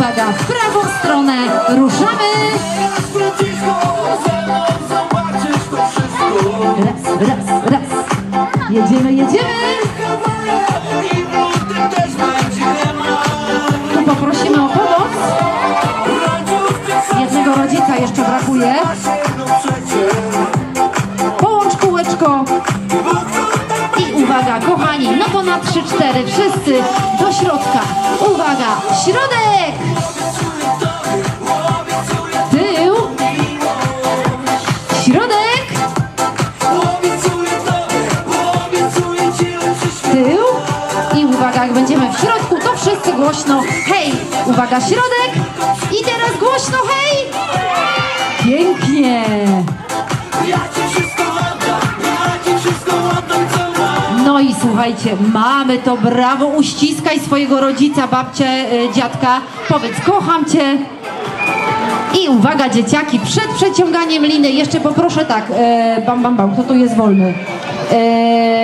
uwaga, w prawą stronę ruszamy. Raz, raz, raz. Jedziemy, jedziemy. Tu poprosimy o pomoc. Jednego rodzica jeszcze brakuje. Połącz kółeczko. I uwaga, kochani, no to na 3-4 wszyscy do środka. Uwaga, środek! Jak będziemy w środku, to wszyscy głośno hej. Uwaga, środek. I teraz głośno hej. Pięknie. No i słuchajcie, mamy to, brawo, uściskaj swojego rodzica, babcię, y, dziadka, powiedz kocham cię. I uwaga dzieciaki, przed przeciąganiem liny jeszcze poproszę tak, e, bam bam bam, kto tu jest wolny? E,